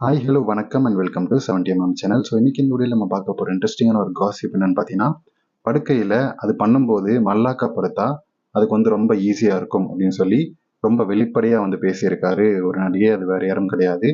Hi hello வணக்கம் and welcome to seventy MM channel so இன்னைக்கு இந்த வீடியோவில் நம்ம பார்க்க போகிற இன்ட்ரெஸ்டிங்கான ஒரு காசிப் என்னன்னு பார்த்தீங்கன்னா படுக்கையில் அது பண்ணும்போது மல்லாக்கா படுத்தா அதுக்கு வந்து ரொம்ப ஈஸியாக இருக்கும் அப்படின்னு சொல்லி ரொம்ப வெளிப்படையாக வந்து பேசியிருக்காரு. ஒரு நடிகை அது வேறு யாரும் கிடையாது.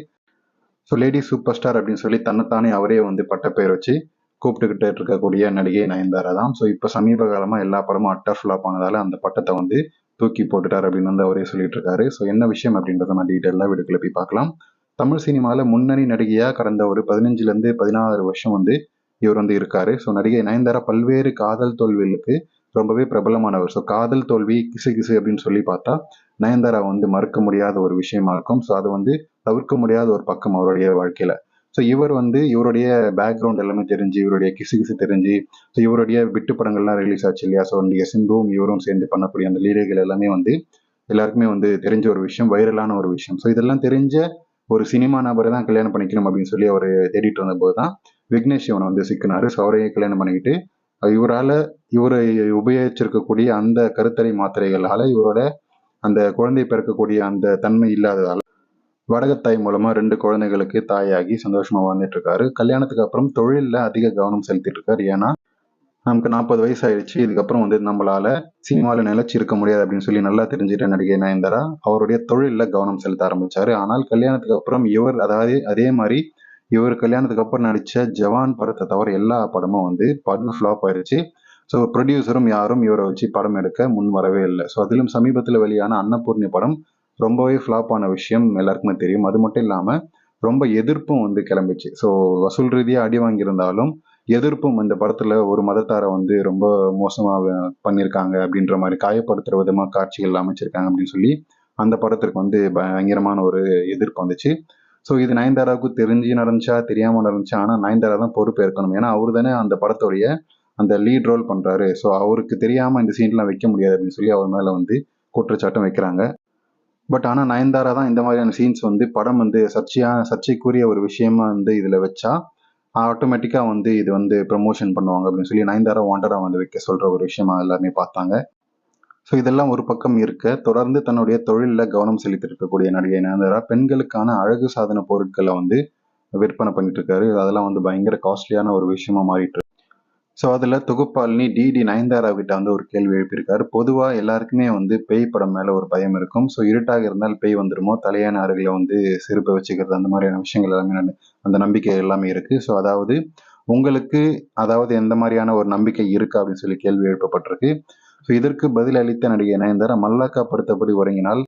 ஸோ லேடி சூப்பர் ஸ்டார் அப்படின்னு சொல்லி தன்னைத்தானே அவரே வந்து பட்டப்பேர் வச்சு கூப்பிட்டுக்கிட்டு இருக்கக்கூடிய நடிகை நயன்தாரா தான். ஸோ இப்போ சமீப காலமாக எல்லா படமும் அட்டர் ஃப்ளாப் ஆனதால் அந்த பட்டத்தை வந்து தூக்கி போட்டுட்டார் அப்படின்னு வந்து அவரே சொல்லிட்டு இருக்காரு. ஸோ என்ன விஷயம் அப்படின்றத நான் டீட்டெயிலாக வீடுக்குள்ள போய் பார்க்கலாம். தமிழ் சினிமாவில் முன்னணி நடிகையாக கடந்த ஒரு பதினஞ்சுலேருந்து பதினாறு வருஷம் வந்து இவர் வந்து இருக்கார். ஸோ நடிகை நயன்தாரா பல்வேறு காதல் தோல்விகளுக்கு ரொம்பவே பிரபலமானவர். ஸோ காதல் தோல்வி கிசு கிசு அப்படின்னு சொல்லி பார்த்தா நயன்தாரா வந்து மறுக்க முடியாத ஒரு விஷயமா இருக்கும். ஸோ அது வந்து தவிர்க்க முடியாத ஒரு பக்கம் அவருடைய வாழ்க்கையில். ஸோ இவர் வந்து இவருடைய பேக்ரவுண்ட் எல்லாமே தெரிஞ்சு இவருடைய கிசு கிசு தெரிஞ்சு ஸோ இவருடைய விட்டு படங்கள்லாம் ரிலீஸ் ஆச்சு இல்லையா? ஸோ இந்த சிம்புவும் இவரும் சேர்ந்து பண்ணக்கூடிய அந்த லீலைகள் எல்லாமே வந்து எல்லாருக்குமே வந்து தெரிஞ்ச ஒரு விஷயம் வைரலான ஒரு விஷயம். ஸோ இதெல்லாம் தெரிஞ்ச ஒரு சினிமா நபரை தான் கல்யாணம் பண்ணிக்கணும் அப்படின்னு சொல்லி அவர் தேடிட்டு இருந்தபோது தான் விக்னேஷ் இவனை வந்து சிக்கினார். ஸோ அவரையே கல்யாணம் பண்ணிக்கிட்டு இவரால் இவரை உபயோகிச்சிருக்கக்கூடிய அந்த கருத்தடை மாத்திரைகளால் இவரோட அந்த குழந்தை பிறக்கக்கூடிய அந்த தன்மை இல்லாததால் வடகத்தாய் மூலமாக ரெண்டு குழந்தைகளுக்கு தாயாகி சந்தோஷமாக வாழ்ந்துட்டு இருக்காரு. கல்யாணத்துக்கு அப்புறம் தொழிலில் அதிக கவனம் செலுத்திட்டு இருக்காரு. ஏன்னா நமக்கு நாற்பது வயசு ஆயிடுச்சு இதுக்கப்புறம் வந்து நம்மளால சினிமாவில் நிலைச்சி இருக்க முடியாது அப்படின்னு சொல்லி நல்லா தெரிஞ்சுட்ட நடிகை நயன்தாரா அவருடைய தொழிலில் கவனம் செலுத்த ஆரம்பிச்சாரு. ஆனால் கல்யாணத்துக்கு அப்புறம் இவர் அதாவது அதே மாதிரி இவர் கல்யாணத்துக்கு அப்புறம் நடித்த ஜவான் படத்தை தவிர எல்லா படமும் வந்து படம் ஃப்ளாப் ஆயிடுச்சு ஸோ ப்ரொடியூசரும் யாரும் இவரை வச்சு படம் எடுக்க முன் வரவே இல்லை. ஸோ அதிலும் சமீபத்தில் வெளியான அன்னபூர்ணி படம் ரொம்பவே ஃப்ளாப் ஆன விஷயம் எல்லாருக்குமே தெரியும். அது மட்டும் இல்லாமல் ரொம்ப எதிர்ப்பும் வந்து கிளம்பிச்சு. ஸோ வசூல் ரீதியாக அடி வாங்கியிருந்தாலும் எதிர்ப்பும் இந்த படத்துல ஒரு மதத்தாரை வந்து ரொம்ப மோசமா பண்ணியிருக்காங்க அப்படின்ற மாதிரி காயப்படுத்துற விதமா காட்சிகள் அமைச்சிருக்காங்க அப்படின்னு சொல்லி அந்த படத்திற்கு வந்து பயங்கரமான ஒரு எதிர்ப்பு வந்துச்சு. ஸோ இது நயன்தாராவுக்கு தெரிஞ்சு நடந்துச்சா தெரியாம நடந்துச்சா? ஆனால் நயன்தாரா தான் பொறுப்பு ஏற்கணும் ஏன்னா அவர் தானே அந்த படத்துடைய அந்த லீட் ரோல் பண்றாரு. ஸோ அவருக்கு தெரியாம இந்த சீன்லாம் வைக்க முடியாது அப்படின்னு சொல்லி அவர் மேல வந்து குற்றச்சாட்டம் வைக்கிறாங்க. பட் ஆனால் நயன்தாரா தான் இந்த மாதிரியான சீன்ஸ் வந்து படம் வந்து சர்ச்சையான சர்ச்சைக்குரிய ஒரு விஷயமா வந்து இதில் வச்சா ஆட்டோமேட்டிக்காக வந்து இது வந்து ப்ரமோஷன் பண்ணுவாங்க அப்படின்னு சொல்லி நயன்தாரா வாண்டடா வந்து வைக்க சொல்கிற ஒரு விஷயமா எல்லாருமே பார்த்தாங்க. ஸோ இதெல்லாம் ஒரு பக்கம் இருக்க தொடர்ந்து தன்னுடைய தொழிலில் கவனம் செலுத்திருக்கக்கூடிய நடிகை நயன்தாரா பெண்களுக்கான அழகு சாதன பொருட்களை வந்து விற்பனை பண்ணிட்டு இருக்காரு. அதெல்லாம் வந்து பயங்கர காஸ்ட்லியான ஒரு விஷயமா மாறிட்டு ஸோ அதில் தொகுப்பாளினி டிடி நயன்தாராவிட்ட வந்து ஒரு கேள்வி எழுப்பியிருக்காரு. பொதுவாக எல்லாருக்குமே வந்து பேய் படம் மேலே ஒரு பயம் இருக்கும். ஸோ இருட்டாக இருந்தால் பேய் வந்துருமோ? தலையான அருகில் வந்து செருப்பை வச்சுக்கிறது அந்த மாதிரியான விஷயங்கள் எல்லாமே அந்த நம்பிக்கை எல்லாமே இருக்குது ஸோ அதாவது உங்களுக்கு அதாவது எந்த மாதிரியான ஒரு நம்பிக்கை இருக்கா அப்படின்னு சொல்லி கேள்வி எழுப்பப்பட்டிருக்கு. ஸோ இதற்கு பதில் அளித்த நடிகை நயன்தாரா மல்லாக்கா படுத்தபடி உறங்கினால்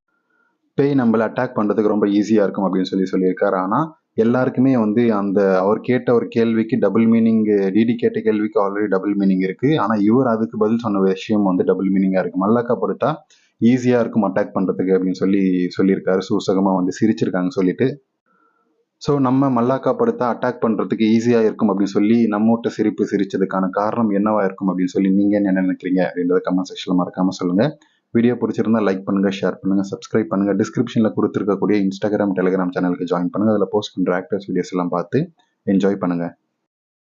பேய் நம்மளை அட்டாக் பண்ணுறதுக்கு ரொம்ப ஈஸியாக இருக்கும் அப்படின்னு சொல்லி சொல்லியிருக்காரு. ஆனால் எல்லாருக்குமே வந்து அந்த அவர் கேட்ட ஒரு கேள்விக்கு டபுள் மீனிங் டிடி கேட்ட கேள்விக்கு ஆல்ரெடி டபுள் மீனிங் இருக்கு. ஆனால் இவர் அதுக்கு பதில் சொன்ன விஷயம் வந்து டபுள் மீனிங்காக இருக்கு. மல்லாக்கா படுத்தா ஈஸியாக இருக்கும் அட்டாக் பண்ணுறதுக்கு அப்படின்னு சொல்லி சொல்லியிருக்காரு. சூசகமாக வந்து சிரிச்சிருக்காங்க சொல்லிட்டு. ஸோ நம்ம மல்லாக்கா படுத்தா அட்டாக் பண்ணுறதுக்கு ஈஸியாக இருக்கும் அப்படின்னு சொல்லி நம்மகிட்ட சிரிப்பு சிரிச்சதுக்கான காரணம் என்னவா இருக்கும் அப்படின்னு சொல்லி நீங்கள் என்ன நினைக்கிறீங்க அப்படின்றத கமெண்ட் செக்ஷனில் மறக்காமல் சொல்லுங்கள் வீடியோ பிடிச்சிருந்தா லைக் பண்ணுங்கள் ஷேர் பண்ணுங்கள் சப்ஸ்கிரைப் பண்ணுங்க. டிஸ்கிரிப்ஷனில் கொடுத்துருக்கக்கூடிய இன்ஸ்டாகிராம் டெலிகிராம் சேனலுக்கு ஜாயின் பண்ணுங்கள் அதில் போஸ்ட் பண்ணுற ஆக்டர்ஸ் வீடியோஸ் எல்லாம் பார்த்து என்ஜாய் பண்ணுங்கள்